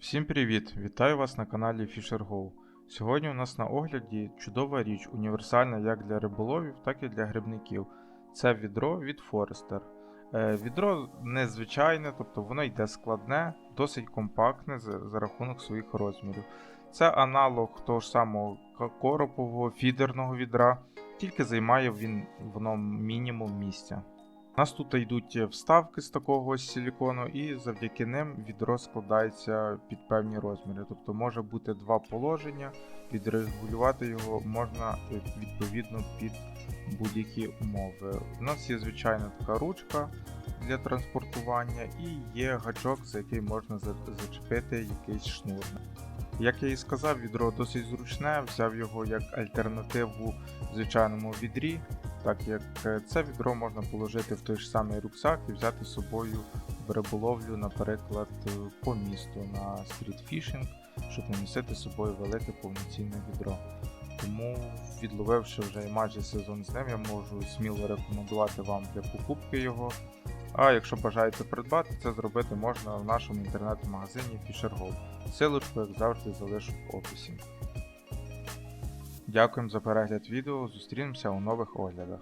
Всім привіт! Вітаю вас на каналі FisherGo. Сьогодні у нас на огляді чудова річ, універсальна як для риболовів, так і для грибників. Це відро від Forester. Е, відро незвичайне, тобто воно йде складне, досить компактне за, за рахунок своїх розмірів. Це аналог того ж самого коропового фідерного відра, тільки займає він воно мінімум місця. У нас тут йдуть вставки з такого силікону, і завдяки ним відро складається під певні розміри. Тобто може бути два положення, відрегулювати його можна е, відповідно під будь-які умови. У нас є звичайна така ручка для транспортування і є гачок, за який можна зачепити якийсь шнур. Як я і сказав, відро досить зручне, взяв його як альтернативу звичайному відрі, так як е, це відро можна положити в той ж самий рюкзак і взяти з собою в риболовлю, наприклад, е, по місту на стрітфішинг, щоб не носити з собою велике повноцінне відро. Тому, відловивши вже майже сезон з ним, я можу сміло рекомендувати вам для покупки його. А якщо бажаєте придбати, це зробити можна в нашому інтернет-магазині FisherGo. Силочку, як завжди, залишу в описі. Дякуємо за перегляд відео. Зустрінемося у нових оглядах.